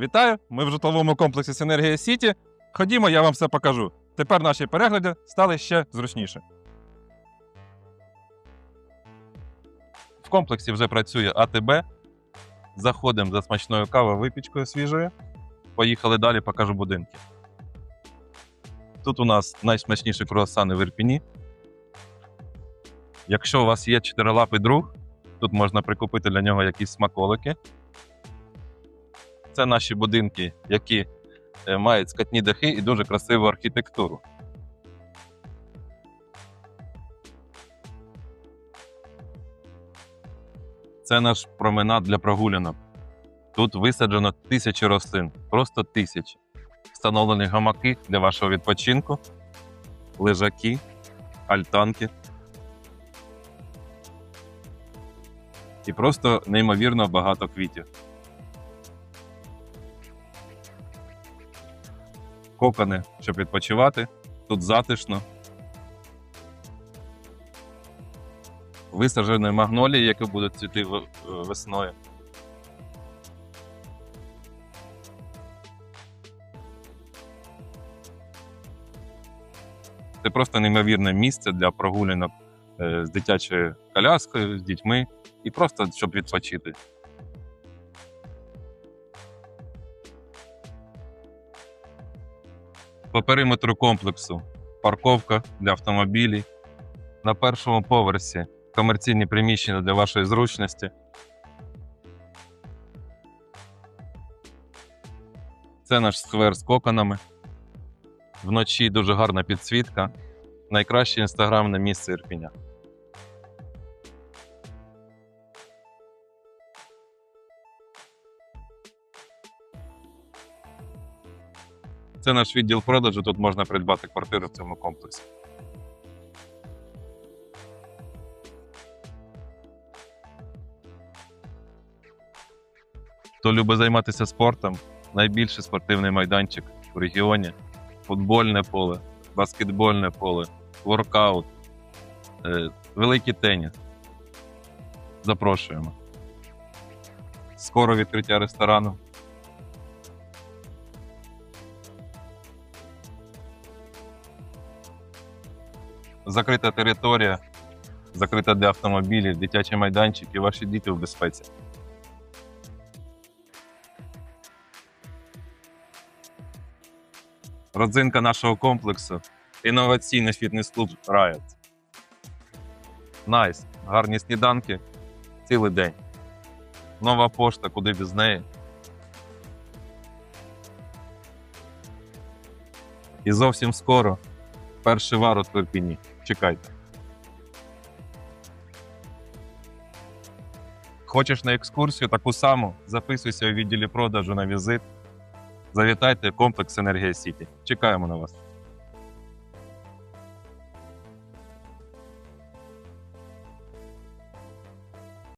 Вітаю! Ми в житловому комплексі Синергія Сіті. Ходімо, я вам все покажу. Тепер наші перегляди стали ще зручніше. В комплексі вже працює АТБ. Заходимо за смачною кавою випічкою свіжою. Поїхали далі, покажу будинки. Тут у нас найсмачніші круасани в Ірпіні. Якщо у вас є чотирилапий друг, тут можна прикупити для нього якісь смаколики. Це наші будинки, які е, мають скатні дахи і дуже красиву архітектуру. Це наш променад для прогулянок. Тут висаджено тисячі рослин, просто тисячі. Встановлені гамаки для вашого відпочинку, лежаки, альтанки. І просто неймовірно багато квітів. Кокони, щоб відпочивати. Тут затишно. Висаджені магнолії, які будуть цвіти весною. Це просто неймовірне місце для прогулянок е, з дитячою коляскою, з дітьми і просто щоб відпочити. По периметру комплексу парковка для автомобілів. На першому поверсі комерційні приміщення для вашої зручності. Це наш сквер з коконами. Вночі дуже гарна підсвітка. Найкраще інстаграмне місце Ірпіня. Це наш відділ продажу. Тут можна придбати квартиру в цьому комплексі. Хто любить займатися спортом, найбільший спортивний майданчик в регіоні, футбольне поле, баскетбольне поле, воркаут, е, великий теніс. Запрошуємо. Скоро відкриття ресторану. Закрита територія, закрита для автомобілів, дитячий майданчик і ваші діти в безпеці. Родзинка нашого комплексу інноваційний фітнес-клуб Riot. Найс. Гарні сніданки цілий день. Нова пошта, куди без неї. І зовсім скоро перший вар в Ірпіні. Чекайте. Хочеш на екскурсію таку саму? Записуйся у відділі продажу на візит. Завітайте в комплекс Енергія Сіті. Чекаємо на вас.